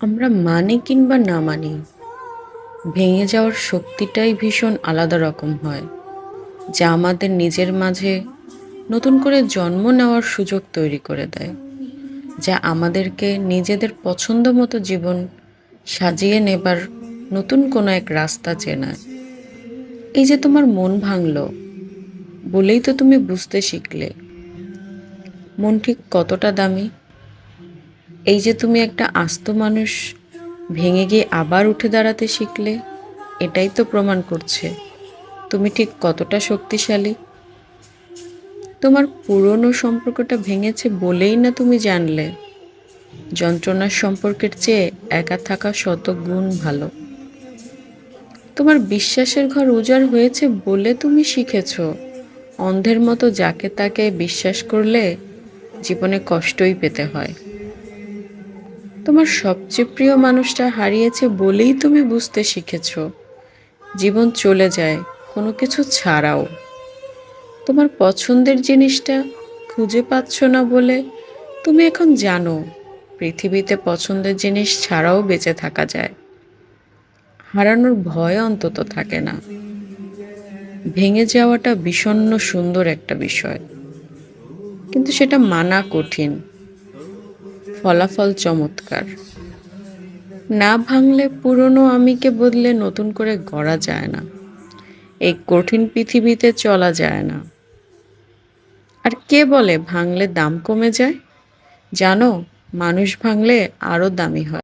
আমরা মানি কিংবা না মানি, ভেঙে যাওয়ার শক্তিটাই ভীষণ আলাদা রকম হয়, যা আমাদের নিজের মাঝে নতুন করে জন্ম নেওয়ার সুযোগ তৈরি করে দেয়, যা আমাদেরকে নিজেদের পছন্দ মতো জীবন সাজিয়ে নেবার নতুন কোনো এক রাস্তা চেনায়। এই যে তোমার মন ভাঙলো, বলেই তো তুমি বুঝতে শিখলে। মন ঠিক কতটা দামি এই যে তুমি একটা আস্ত মানুষ, ভেঙে গিয়ে আবার উঠে দাঁড়াতে শিখলে, এটাই তো প্রমাণ করছে। তুমি ঠিক কতটা শক্তিশালী? তোমার পুরনো সম্পর্কটা ভেঙেছে বলেই না তুমি জানলে। যন্ত্রণার সম্পর্কের চেয়ে একা থাকা শত গুণ ভালো। তোমার বিশ্বাসের ঘর উজাড় হয়েছে বলে তুমি শিখেছ। অন্ধের মতো যাকে তাকে বিশ্বাস করলে জীবনে কষ্টই পেতে হয়। তোমার সবচেয়ে প্রিয় মানুষটা হারিয়েছে বলেই তুমি বুঝতে শিখেছ। জীবন চলে যায়, কোনো কিছু ছাড়াও। তোমার পছন্দের জিনিসটা খুঁজে পাচ্ছ না বলে তুমি এখন জানো, পৃথিবীতে পছন্দের জিনিস ছাড়াও বেঁচে থাকা যায়। হারানোর ভয় অন্তত থাকে না। ভেঙে যাওয়াটা বিষণ্ণ সুন্দর একটা বিষয়। কিন্তু সেটা মানা কঠিন। ফলাফল চমৎকার। না ভাঙলে পুরনো আমিকে বদলে নতুন করে গড়া যায় না। এই কঠিন পৃথিবীতে চলা যায় না। আর কে বলে ভাঙলে দাম কমে যায়? জানো, মানুষ ভাঙলে আরও দামি হয়।